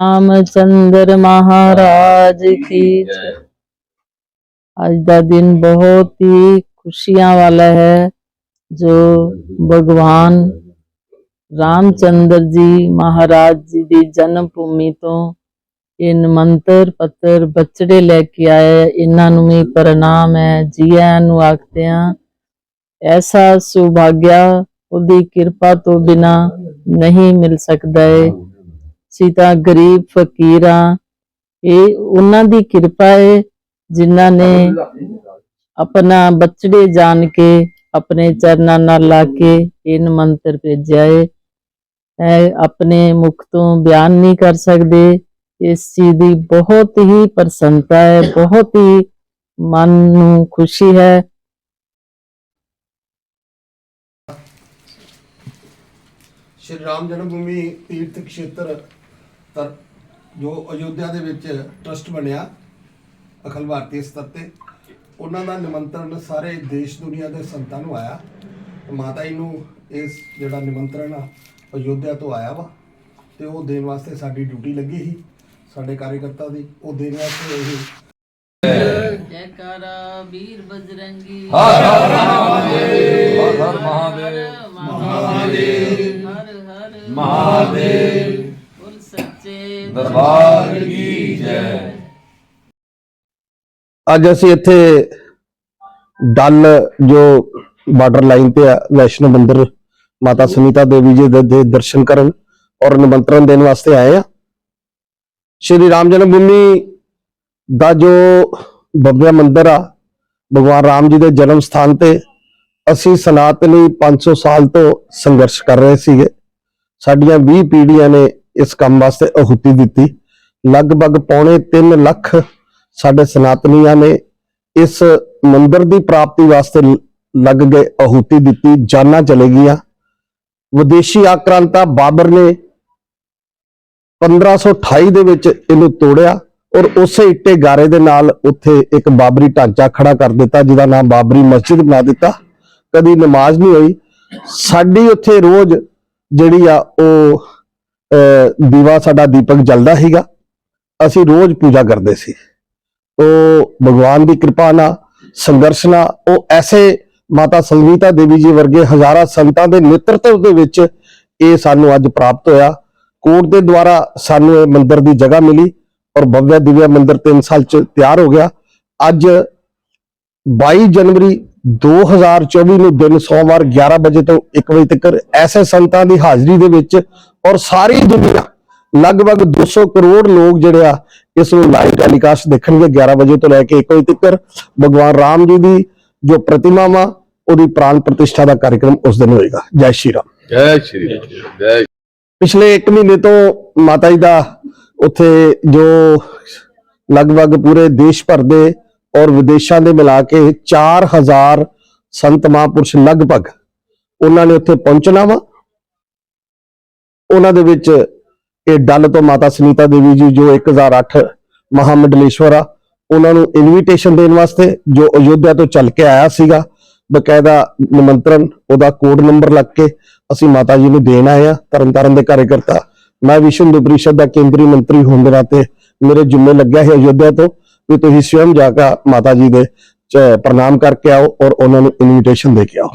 ਰਾਮਚੰਦਰ ਮਹਾਰਾਜ ਕੀ ਅੱਜ ਦਾ ਦਿਨ ਬਹੁਤ ਹੀ ਖੁਸ਼ੀਆਂ ਵਾਲਾ ਹੈ ਜੋ ਭਗਵਾਨ ਰਾਮਚੰਦਰ ਜੀ ਮਹਾਰਾਜ ਜੀ ਦੀ ਜਨਮ ਭੂਮੀ ਤੋਂ ਇਹ ਨਿਮੰਤਰ ਪੱਤਰ ਬਚੜੇ ਲੈ ਕੇ ਆਏ। ਇਹਨਾਂ ਨੂੰ ਵੀ ਪ੍ਰਣਾਮ ਹੈ। ਜੀ ਆਇਆਂ ਨੂੰ ਆਖਦੇ ਹਾਂ ਐਸਾ ਸੁਭਾਗਿਆ ਉਹਦੀ ਕਿਰਪਾ ਤੋਂ ਬਿਨਾ ਨਹੀਂ ਮਿਲ ਸਕਦਾ ਹੈ ਅਸੀਂ ਤਾਂ ਗਰੀਬ ਫਕੀਰਾਂ, ਇਹ ਉਹਨਾਂ ਦੀ ਕਿਰਪਾ ਹੈ ਜਿਨ੍ਹਾਂ ਨੇ ਆਪਣਾ ਬਚੜੇ ਜਾਣ ਕੇ, ਆਪਣੇ ਚਰਨਾਂ ਨਾਲ ਲਾ ਕੇ ਇਹ ਮੰਤਰ ਭੇਜਿਆ ਹੈ ਇਹ ਆਪਣੇ ਮੁਖ ਤੋਂ ਬਿਆਨ ਨਹੀਂ ਕਰ ਸਕਦੇ। ਇਸ ਚੀਜ਼ ਦੀ ਬਹੁਤ ਹੀ ਪ੍ਰਸੰਨਤਾ ਹੈ ਬਹੁਤ ਹੀ ਮਨ ਨੂੰ ਖੁਸ਼ੀ ਹੈ। ਸ਼੍ਰੀ ਰਾਮ ਜਨਮ ਭੂਮੀ ਤੀਰਥ ਖੇਤਰ ਤਰ ਜੋ ਅਯੋਧਿਆ ਦੇ ਵਿੱਚ ਟਰਸਟ ਬਣਿਆ ਅਖਲ ਭਾਰਤੀ ਸਤਰ ਤੇ ਉਹਨਾਂ ਦਾ ਨਿਮੰਤਰਣ ਸਾਰੇ ਦੇਸ਼ ਦੁਨੀਆ ਦੇ ਸੰਤਾਂ ਨੂੰ ਆਇਆ। ਤੇ ਮਾਤਾ ਜੀ ਨੂੰ ਇਸ ਜਿਹੜਾ ਨਿਮੰਤਰਣ ਆ ਅਯੋਧਿਆ ਤੋਂ ਆਇਆ ਵਾ ਤੇ ਉਹ ਦੇਣ ਵਾਸਤੇ ਸਾਡੀ ਡਿਊਟੀ ਲੱਗੀ ਸੀ ਸਾਡੇ ਕਾਰਜਕਰਤਾ ਦੀ ਉਹ ਦੇਣ ਵਾਸਤੇ ਇਹ ਜੈਕਾਰਾ ਵੀਰ ਬਜਰੰਗੀ। ਹਰ ਹਰ ਮਹਾਦੇਵ। ਹਰ ਹਰ ਦਰਬਾਰ ਕੀ ਜੈ। ਅੱਜ ਅਸੀਂ ਇੱਥੇ ਡੱਲ ਜੋ ਬਾਰਡਰ ਲਾਈਨ ਤੇ ਆ, ਵੈਸ਼ਨੋ ਮੰਦਿਰ, ਮਾਤਾ ਸੁਨੀਤਾ ਦੇਵੀ ਜੀ ਦੇ- ਦਰਸ਼ਨ ਕਰਨ ਔਰ ਨਿਮੰਤਰਣ ਦੇਣ ਵਾਸਤੇ ਆਏ ਆ। ਸ਼੍ਰੀ ਰਾਮ ਜਨਮ ਭੂਮੀ ਦਾ ਜੋ ਭਵਯ ਮੰਦਿਰ ਆ, ਭਗਵਾਨ ਰਾਮ ਜੀ ਦੇ ਜਨਮ ਸਥਾਨ ਤੇ ਅਸੀਂ ਸਨਾਤਨੀ 500 ਸਾਲ ਤੋਂ ਸੰਘਰਸ਼ ਕਰ ਰਹੇ ਸੀਗੇ। ਸਾਡੀਆਂ 20 ਪੀੜ੍ਹੀਆਂ ਨੇ ਇਸ ਕੰਮ ਵਾਸਤੇ ਆਹੂਤੀ ਦਿੱਤੀ। ਲਗਭਗ ਪੌਣੇ 3 ਲੱਖ ਸਾਡੇ ਸਨਾਤਨੀਆਂ ਨੇ ਇਸ ਮੰਦਰ ਦੀ ਪ੍ਰਾਪਤੀ ਵਾਸਤੇ ਲੱਗ ਗਏ ਆਹੂਤੀ ਦਿੱਤੀ, ਜਾਨਾਂ ਚਲੇ ਗਈਆਂ। ਵਿਦੇਸ਼ੀ ਆਕ੍ਰਾਂਤਾ ਬਾਬਰ ਨੇ 1528 ਦੇ ਵਿੱਚ ਇਹਨੂੰ ਤੋੜਿਆ ਔਰ ਉਸੇ ਇੱਟੇ ਗਾਰੇ ਦੇ ਨਾਲ ਉੱਥੇ ਇੱਕ ਬਾਬਰੀ ਢਾਂਚਾ ਖੜਾ ਕਰ ਦਿੱਤਾ, ਜਿਹਦਾ ਨਾਮ ਬਾਬਰੀ ਮਸਜਿਦ ਬਣਾ ਦਿੱਤਾ। ਕਦੀ ਨਮਾਜ਼ ਨਹੀਂ ਹੋਈ। ਸਾਡੀ ਉੱਥੇ ਰੋਜ਼ ਜਿਹੜੀ ਆ ਉਹ ਦੀਵਾ ਸਾਡਾ ਦੀਪਕ ਜਲਦਾ ਸੀਗਾ। ਅਸੀਂ ਰੋਜ਼ ਪੂਜਾ ਕਰਦੇ ਸੀ। ਉਹ ਭਗਵਾਨ ਦੀ ਕਿਰਪਾ ਨਾਲ, ਸੰਘਰਸ਼ ਨਾਲ, ਉਹ ਐਸੇ ਮਾਤਾ ਸੰਗੀਤਾ ਦੇਵੀ ਜੀ ਵਰਗੇ ਹਜ਼ਾਰਾਂ ਸੰਤਾਂ ਦੇ ਨੇਤਰਤਵ ਦੇ ਵਿੱਚ ਇਹ ਸਾਨੂੰ ਅੱਜ ਪ੍ਰਾਪਤ ਹੋਇਆ। ਕੋਰਟ ਦੇ ਦੁਆਰਾ ਸਾਨੂੰ ਇਹ ਮੰਦਿਰ ਦੀ ਜਗ੍ਹਾ ਮਿਲੀ ਔਰ ਭਵਯ ਦਿਵਯ ਮੰਦਿਰ 3 ਸਾਲ ਚ ਤਿਆਰ ਹੋ ਗਿਆ। ਅੱਜ 22 ਜਨਵਰੀ 2024 ਨੂੰ ਦਿਨ ਸੋਮਵਾਰ 11 ਵਜੇ ਤੋਂ 1 ਵਜੇ ਤੱਕ ਐਸੇ ਸੰਤਾਂ ਦੀ ਹਾਜ਼ਰੀ ਦੇ ਵਿੱਚ ਔਰ ਸਾਰੀ ਦੁਨੀਆ ਲਗਭਗ 200 ਕਰੋੜ ਲੋਕ ਜਿਹੜੇ ਆ ਇਸ ਨੂੰ ਲਾਈਵ ਟੈਲੀਕਾਸਟ ਦੇਖਣਗੇ 11 ਵਜੇ ਤੋਂ ਲੈ ਕੇ 1 ਵਜੇ ਤੱਕ ਭਗਵਾਨ ਰਾਮ ਜੀ ਦੀ ਜੋ ਪ੍ਰਤਿਮਾ ਵਾ ਉਹਦੀ ਪ੍ਰਾਣ ਪ੍ਰਤਿਸ਼ਠਾ ਦਾ ਕਾਰਜਕ੍ਰਮ ਉਸ ਦਿਨ ਹੋਏਗਾ। ਜੈ ਸ਼੍ਰੀ ਰਾਮ। ਜੈ ਸ਼੍ਰੀ ਰਾਮ। ਜੈ ਪਿਛਲੇ 1 ਮਹੀਨੇ ਤੋਂ ਮਾਤਾ ਜੀ ਦਾ ਉੱਥੇ ਜੋ ਲਗਭਗ ਪੂਰੇ ਦੇਸ਼ ਭਰ ਦੇ ਔਰ ਵਿਦੇਸ਼ਾਂ ਦੇ ਮਿਲਾ ਕੇ 4000 ਸੰਤ ਮਹਾਂਪੁਰਸ਼ ਲਗਭਗ ਉਹਨਾਂ ਨੇ ਉੱਥੇ ਪਹੁੰਚਣਾ ਵਾ। ਉਹਨਾਂ ਦੇ ਵਿੱਚ ਇਹ ਡੱਲ ਤੋਂ ਮਾਤਾ ਸੁਨੀਤਾ ਦੇਵੀ ਜੀ, ਜੋ 1008 ਮਹਾਮੰਡਲੇਸ਼ਵਰ ਆ, ਉਹਨਾਂ ਨੂੰ ਇਨਵੀਟੇਸ਼ਨ ਦੇਣ ਵਾਸਤੇ ਜੋ ਅਯੋਧਿਆ ਤੋਂ ਚੱਲ ਕੇ ਆਇਆ ਸੀਗਾ, ਬਕਾਇਦਾ ਨਿਮੰਤਰਣ, ਉਹਦਾ ਕੋਡ ਨੰਬਰ ਲੱਗ ਕੇ ਅਸੀਂ ਮਾਤਾ ਜੀ ਨੂੰ ਦੇਣ ਆਏ ਆ, ਤਰਨਤਾਰਨ ਦੇ ਕਾਰਜਕਰਤਾ। ਮੈਂ ਵਿਸ਼ਵ ਹਿੰਦੂ ਪ੍ਰੀਸ਼ਦ ਦਾ ਕੇਂਦਰੀ ਮੰਤਰੀ ਹੋਣ ਦੇ ਨਾਤੇ ਮੇਰੇ ਜ਼ਿੰਮੇ ਲੱਗਿਆ ਹੈ ਅਯੋਧਿਆ ਤੋਂ। ਵੀ ਤੁਸੀਂ ਸਵਯੰ ਜਾ ਕੇ ਮਾਤਾ ਜੀ ਦੇ ਚ ਪ੍ਰਣਾਮ ਕਰਕੇ ਆਓ ਔਰ ਉਹਨਾਂ ਨੂੰ ਇਨਵੀਟੇਸ਼ਨ ਦੇ ਕੇ ਆਓ।